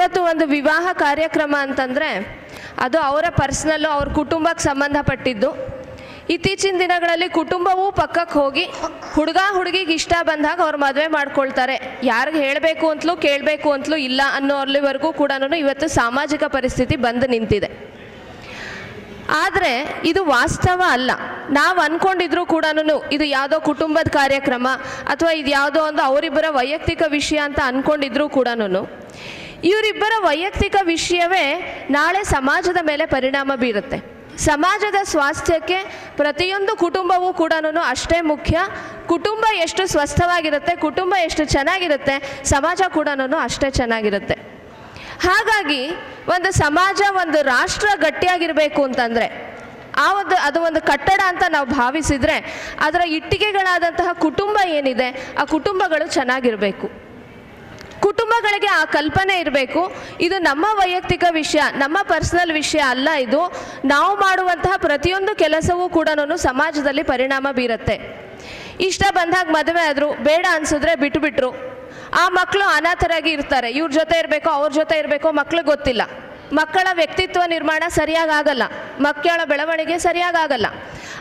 ಇವತ್ತು ಒಂದು ವಿವಾಹ ಕಾರ್ಯಕ್ರಮ ಅಂತಂದರೆ ಅದು ಅವರ ಪರ್ಸ್ನಲ್ಲು ಅವ್ರ ಕುಟುಂಬಕ್ಕೆ ಸಂಬಂಧಪಟ್ಟಿದ್ದು. ಇತ್ತೀಚಿನ ದಿನಗಳಲ್ಲಿ ಕುಟುಂಬವೂ ಪಕ್ಕಕ್ಕೆ ಹೋಗಿ ಹುಡುಗ ಹುಡುಗಿಗೆ ಇಷ್ಟ ಬಂದಾಗ ಅವ್ರು ಮದುವೆ ಮಾಡ್ಕೊಳ್ತಾರೆ. ಯಾರಿಗೆ ಹೇಳಬೇಕು ಅಂತಲೂ ಕೇಳಬೇಕು ಅಂತಲೂ ಇಲ್ಲ ಅನ್ನೋ ಅಲ್ಲಿವರೆಗೂ ಕೂಡ ಇವತ್ತು ಸಾಮಾಜಿಕ ಪರಿಸ್ಥಿತಿ ಬಂದು ನಿಂತಿದೆ. ಆದರೆ ಇದು ವಾಸ್ತವ ಅಲ್ಲ. ನಾವು ಅಂದ್ಕೊಂಡಿದ್ರು ಕೂಡ ಇದು ಯಾವುದೋ ಕುಟುಂಬದ ಕಾರ್ಯಕ್ರಮ ಅಥವಾ ಇದು ಯಾವುದೋ ಒಂದು ಅವರಿಬ್ಬರ ವೈಯಕ್ತಿಕ ವಿಷಯ ಅಂತ ಅಂದ್ಕೊಂಡಿದ್ರು ಕೂಡ ಇವರಿಬ್ಬರ ವೈಯಕ್ತಿಕ ವಿಷಯವೇ ನಾಳೆ ಸಮಾಜದ ಮೇಲೆ ಪರಿಣಾಮ ಬೀರುತ್ತೆ. ಸಮಾಜದ ಸ್ವಾಸ್ಥ್ಯಕ್ಕೆ ಪ್ರತಿಯೊಂದು ಕುಟುಂಬವೂ ಕೂಡ ಅಷ್ಟೇ ಮುಖ್ಯ. ಕುಟುಂಬ ಎಷ್ಟು ಸ್ವಸ್ಥವಾಗಿರುತ್ತೆ, ಕುಟುಂಬ ಎಷ್ಟು ಚೆನ್ನಾಗಿರುತ್ತೆ, ಸಮಾಜ ಕೂಡ ಅಷ್ಟೇ ಚೆನ್ನಾಗಿರುತ್ತೆ. ಹಾಗಾಗಿ ಒಂದು ಸಮಾಜ ಒಂದು ರಾಷ್ಟ್ರ ಗಟ್ಟಿಯಾಗಿರಬೇಕು ಅಂತಂದರೆ, ಆ ಒಂದು ಅದು ಒಂದು ಕಟ್ಟಡ ಅಂತ ನಾವು ಭಾವಿಸಿದರೆ, ಅದರ ಇಟ್ಟಿಗೆಗಳಾದಂತಹ ಕುಟುಂಬ ಏನಿದೆ, ಆ ಕುಟುಂಬಗಳು ಚೆನ್ನಾಗಿರಬೇಕು. ಕುಟುಂಬಗಳಿಗೆ ಆ ಕಲ್ಪನೆ ಇರಬೇಕು. ಇದು ನಮ್ಮ ವೈಯಕ್ತಿಕ ವಿಷಯ, ನಮ್ಮ ಪರ್ಸನಲ್ ವಿಷಯ ಅಲ್ಲ ಇದು. ನಾವು ಮಾಡುವಂತಹ ಪ್ರತಿಯೊಂದು ಕೆಲಸವೂ ಕೂಡ ಸಮಾಜದಲ್ಲಿ ಪರಿಣಾಮ ಬೀರುತ್ತೆ. ಇಷ್ಟ ಬಂದಾಗ ಮದುವೆ ಆದರು, ಬೇಡ ಅನಿಸಿದ್ರೆ ಬಿಟ್ಟುಬಿಟ್ರು ಆ ಮಕ್ಕಳು ಅನಾಥರಾಗಿ ಇರ್ತಾರೆ. ಇವ್ರ ಜೊತೆ ಇರಬೇಕೋ, ಅವ್ರ ಜೊತೆ ಇರಬೇಕೋ ಮಕ್ಕಳಿಗೆ ಗೊತ್ತಿಲ್ಲ. ಮಕ್ಕಳ ವ್ಯಕ್ತಿತ್ವ ನಿರ್ಮಾಣ ಸರಿಯಾಗಿ ಆಗಲ್ಲ ಮಕ್ಕಳ ಬೆಳವಣಿಗೆ ಸರಿಯಾಗಲ್ಲ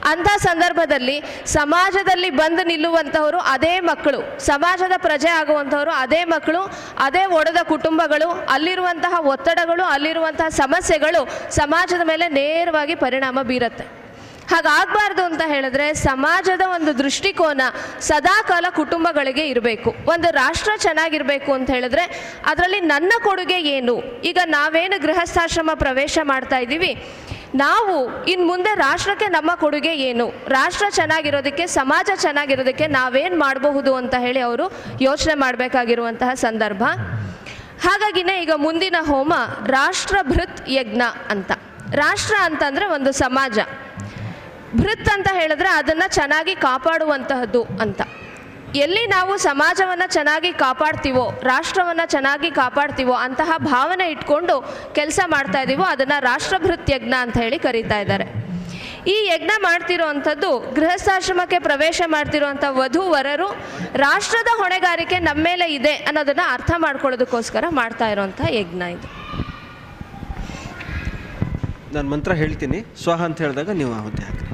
ಅಂಥ ಸಂದರ್ಭದಲ್ಲಿ ಸಮಾಜದಲ್ಲಿ ಬಂದು ನಿಲ್ಲುವಂಥವರು ಅದೇ ಮಕ್ಕಳು. ಸಮಾಜದ ಪ್ರಜೆ ಆಗುವಂಥವರು ಅದೇ ಮಕ್ಕಳು, ಅದೇ ಒಡೆದ ಕುಟುಂಬಗಳು, ಅಲ್ಲಿರುವಂತಹ ಒತ್ತಡಗಳು, ಅಲ್ಲಿರುವಂತಹ ಸಮಸ್ಯೆಗಳು ಸಮಾಜದ ಮೇಲೆ ನೇರವಾಗಿ ಪರಿಣಾಮ ಬೀರುತ್ತೆ. ಹಾಗಾಗಬಾರ್ದು ಅಂತ ಹೇಳಿದ್ರೆ ಸಮಾಜದ ಒಂದು ದೃಷ್ಟಿಕೋನ ಸದಾಕಾಲ ಕುಟುಂಬಗಳಿಗೆ ಇರಬೇಕು. ಒಂದು ರಾಷ್ಟ್ರ ಚೆನ್ನಾಗಿರಬೇಕು ಅಂತ ಹೇಳಿದ್ರೆ ಅದರಲ್ಲಿ ನನ್ನ ಕೊಡುಗೆ ಏನು? ಈಗ ನಾವೇನು ಗೃಹಸ್ಥಾಶ್ರಮ ಪ್ರವೇಶ ಮಾಡ್ತಾ ಇದ್ದೀವಿ. ನಾವು ಇನ್ನು ಮುಂದೆ ರಾಷ್ಟ್ರಕ್ಕೆ ನಮ್ಮ ಕೊಡುಗೆ ಏನು? ರಾಷ್ಟ್ರ ಚೆನ್ನಾಗಿರೋದಕ್ಕೆ, ಸಮಾಜ ಚೆನ್ನಾಗಿರೋದಕ್ಕೆ ನಾವೇನು ಮಾಡಬಹುದು ಅಂತ ಹೇಳಿ ಅವರು ಯೋಚನೆ ಮಾಡಬೇಕಾಗಿರುವಂತಹ ಸಂದರ್ಭ. ಹಾಗಾಗಿನೇ ಈಗ ಮುಂದಿನ ಹೋಮ ರಾಷ್ಟ್ರಭೃತ್ ಯಜ್ಞ ಅಂತ. ರಾಷ್ಟ್ರ ಅಂತಂದರೆ ಒಂದು ಸಮಾಜ. ಭೃತ್ ಅಂತ ಹೇಳಿದ್ರೆ ಅದನ್ನು ಚೆನ್ನಾಗಿ ಕಾಪಾಡುವಂತಹದ್ದು ಅಂತ. ಎಲ್ಲಿ ನಾವು ಸಮಾಜವನ್ನು ಚೆನ್ನಾಗಿ ಕಾಪಾಡ್ತೀವೋ, ರಾಷ್ಟ್ರವನ್ನು ಚೆನ್ನಾಗಿ ಕಾಪಾಡ್ತೀವೋ, ಅಂತಹ ಭಾವನೆ ಇಟ್ಕೊಂಡು ಕೆಲಸ ಮಾಡ್ತಾ ಇದ್ದೀವೋ ಅದನ್ನು ರಾಷ್ಟ್ರಭೃತ್ ಯಜ್ಞ ಅಂತ ಹೇಳಿ ಕರೀತಾ ಇದ್ದಾರೆ. ಈ ಯಜ್ಞ ಮಾಡ್ತಿರೋ ಅಂಥದ್ದು ಗೃಹಸ್ಥಾಶ್ರಮಕ್ಕೆ ಪ್ರವೇಶ ಮಾಡ್ತಿರುವಂಥ ವಧು ವರರು ರಾಷ್ಟ್ರದ ಹೊಣೆಗಾರಿಕೆ ನಮ್ಮ ಮೇಲೆ ಇದೆ ಅನ್ನೋದನ್ನು ಅರ್ಥ ಮಾಡ್ಕೊಳ್ಳೋದಕ್ಕೋಸ್ಕರ ಮಾಡ್ತಾ ಇರೋಂಥ ಯಜ್ಞ ಇದು. ನಾನು ಮಂತ್ರ ಹೇಳ್ತೀನಿ. ಸ್ವಾಹ ಅಂತ ಹೇಳಿದಾಗ ನೀವು ಆಹುತಿ ಹಾಕ್ರಿ.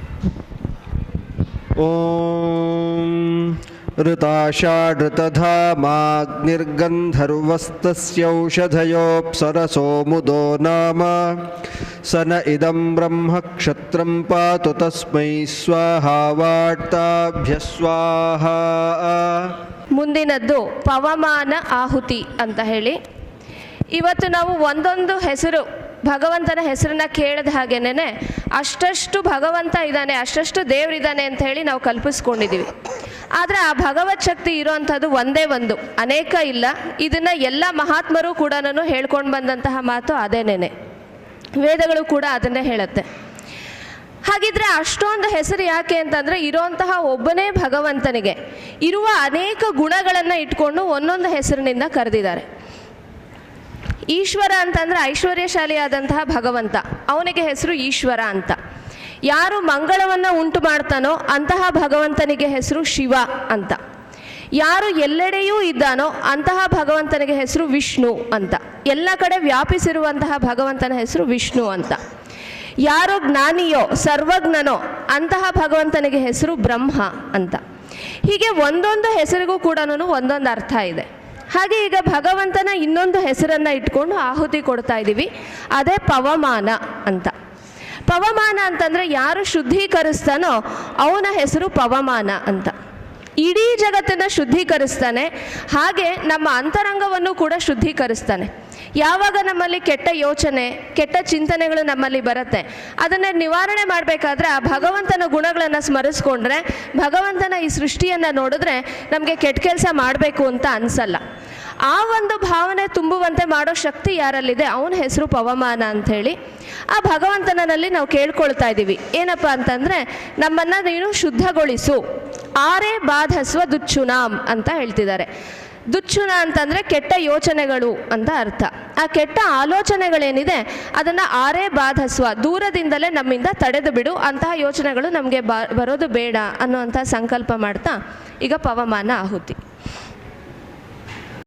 ಓಂ ऋताषाढृतधामाग्निर्गन्धर्वस्तस्यौषधयोऽप्सरसो ಮುದೋ ನಾಮ ಸ ನ ಇದಂ ಬ್ರಹ್ಮ ಕ್ಷತ್ರಂ ಪಾತು ತಸ್ಮೈ ಸ್ವಾಹಾವಾಟ್ತಾಭ್ಯ ಸ್ವಾಹ ಮುಂದಿನದ್ದು ಪವಮಾನ ಆಹುತಿ ಅಂತ ಹೇಳಿ. ಇವತ್ತು ನಾವು ಒಂದೊಂದು ಹೆಸರು ಭಗವಂತನ ಹೆಸರನ್ನ ಕೇಳಿದ ಹಾಗೇನೆ ಅಷ್ಟಷ್ಟು ಭಗವಂತ ಇದ್ದಾನೆ ಅಷ್ಟಷ್ಟು ದೇವರಿದ್ದಾನೆ ಅಂತ ಹೇಳಿ ನಾವು ಕಲ್ಪಿಸ್ಕೊಂಡಿದ್ದೀವಿ ಆದರೆ ಆ ಭಗವತ್ ಶಕ್ತಿ ಇರೋವಂಥದ್ದು ಒಂದೇ ಒಂದು, ಅನೇಕ ಇಲ್ಲ. ಇದನ್ನು ಎಲ್ಲ ಮಹಾತ್ಮರು ಕೂಡ ಹೇಳ್ಕೊಂಡು ಬಂದಂತಹ ಮಾತು ಅದೇನೇನೆ. ವೇದಗಳು ಕೂಡ ಅದನ್ನೇ ಹೇಳುತ್ತೆ. ಹಾಗಿದ್ರೆ ಅಷ್ಟೊಂದು ಹೆಸರು ಯಾಕೆ ಅಂತಂದರೆ ಇರೋಂತಹ ಒಬ್ಬನೇ ಭಗವಂತನಿಗೆ ಇರುವ ಅನೇಕ ಗುಣಗಳನ್ನು ಇಟ್ಕೊಂಡು ಒಂದೊಂದು ಹೆಸರಿನಿಂದ ಕರೆದಿದ್ದಾರೆ. ಈಶ್ವರ ಅಂತಂದರೆ ಐಶ್ವರ್ಯಶಾಲಿಯಾದಂತಹ ಭಗವಂತ. ಅವನಿಗೆ ಹೆಸರು ಈಶ್ವರ ಅಂತ. ಯಾರು ಮಂಗಳವನ್ನು ಉಂಟು ಮಾಡ್ತಾನೋ ಅಂತಹ ಭಗವಂತನಿಗೆ ಹೆಸರು ಶಿವ ಅಂತ. ಯಾರು ಎಲ್ಲೆಡೆಯೂ ಇದ್ದಾನೋ ಅಂತಹ ಭಗವಂತನಿಗೆ ಹೆಸರು ವಿಷ್ಣು ಅಂತ. ಎಲ್ಲ ಕಡೆ ವ್ಯಾಪಿಸಿರುವಂತಹ ಭಗವಂತನ ಹೆಸರು ವಿಷ್ಣು ಅಂತ. ಯಾರು ಜ್ಞಾನಿಯೋ, ಸರ್ವಜ್ಞನೋ ಅಂತಹ ಭಗವಂತನಿಗೆ ಹೆಸರು ಬ್ರಹ್ಮ ಅಂತ. ಹೀಗೆ ಒಂದೊಂದು ಹೆಸರಿಗೂ ಕೂಡ ಒಂದೊಂದು ಅರ್ಥ ಇದೆ. ಹಾಗೆ ಈಗ ಭಗವಂತನ ಇನ್ನೊಂದು ಹೆಸರನ್ನು ಇಟ್ಕೊಂಡು ಆಹುತಿ ಕೊಡ್ತಾ ಇದ್ದೀವಿ ಅದೇ ಪವಮಾನ ಅಂತ. ಪವಮಾನ ಅಂತಂದರೆ ಯಾರು ಶುದ್ಧೀಕರಿಸ್ತಾನೋ ಅವನ ಹೆಸರು ಪವಮಾನ ಅಂತ. ಇಡೀ ಜಗತ್ತನ್ನು ಶುದ್ಧೀಕರಿಸ್ತಾನೆ. ಹಾಗೆ ನಮ್ಮ ಅಂತರಂಗವನ್ನು ಕೂಡ ಶುದ್ಧೀಕರಿಸ್ತಾನೆ. ಯಾವಾಗ ನಮ್ಮಲ್ಲಿ ಕೆಟ್ಟ ಯೋಚನೆ, ಕೆಟ್ಟ ಚಿಂತನೆಗಳು ನಮ್ಮಲ್ಲಿ ಬರುತ್ತೆ, ಅದನ್ನು ನಿವಾರಣೆ ಮಾಡಬೇಕಾದ್ರೆ ಆ ಭಗವಂತನ ಗುಣಗಳನ್ನು ಸ್ಮರಿಸ್ಕೊಂಡ್ರೆ, ಭಗವಂತನ ಈ ಸೃಷ್ಟಿಯನ್ನು ನೋಡಿದ್ರೆ ನಮಗೆ ಕೆಟ್ಟ ಕೆಲಸ ಮಾಡಬೇಕು ಅಂತ ಅನಿಸಲ್ಲ. ಆ ಒಂದು ಭಾವನೆ ತುಂಬುವಂತೆ ಮಾಡೋ ಶಕ್ತಿ ಯಾರಲ್ಲಿದೆ? ಅವನ ಹೆಸರು ಪವಮಾನ ಅಂಥೇಳಿ. ಆ ಭಗವಂತನಲ್ಲಿ ನಾವು ಕೇಳ್ಕೊಳ್ತಾ ಇದ್ದೀವಿ ಏನಪ್ಪ ಅಂತಂದರೆ, ನಮ್ಮನ್ನು ನೀನು ಶುದ್ಧಗೊಳಿಸು. ಆರೇ ಬಾಧಸ್ವ ದುಚ್ಚುನಾಮ್ ಅಂತ ಹೇಳ್ತಿದ್ದಾರೆ. ದುಚ್ಚುನ ಅಂತಂದರೆ ಕೆಟ್ಟ ಯೋಚನೆಗಳು ಅಂತ ಅರ್ಥ. ಆ ಕೆಟ್ಟ ಆಲೋಚನೆಗಳೇನಿದೆ, ಅದನ್ನು ಆರೇ ಬಾಧಸ್ವ. ದೂರದಿಂದಲೇ ನಮ್ಮಿಂದ ತಡೆದು ಬಿಡು, ಅಂತಹ ಯೋಚನೆಗಳು ನಮಗೆ ಬರೋದು ಬೇಡ ಅನ್ನುವಂಥ ಸಂಕಲ್ಪ ಮಾಡ್ತಾ ಈಗ ಪವಮಾನ ಆಹುತಿ.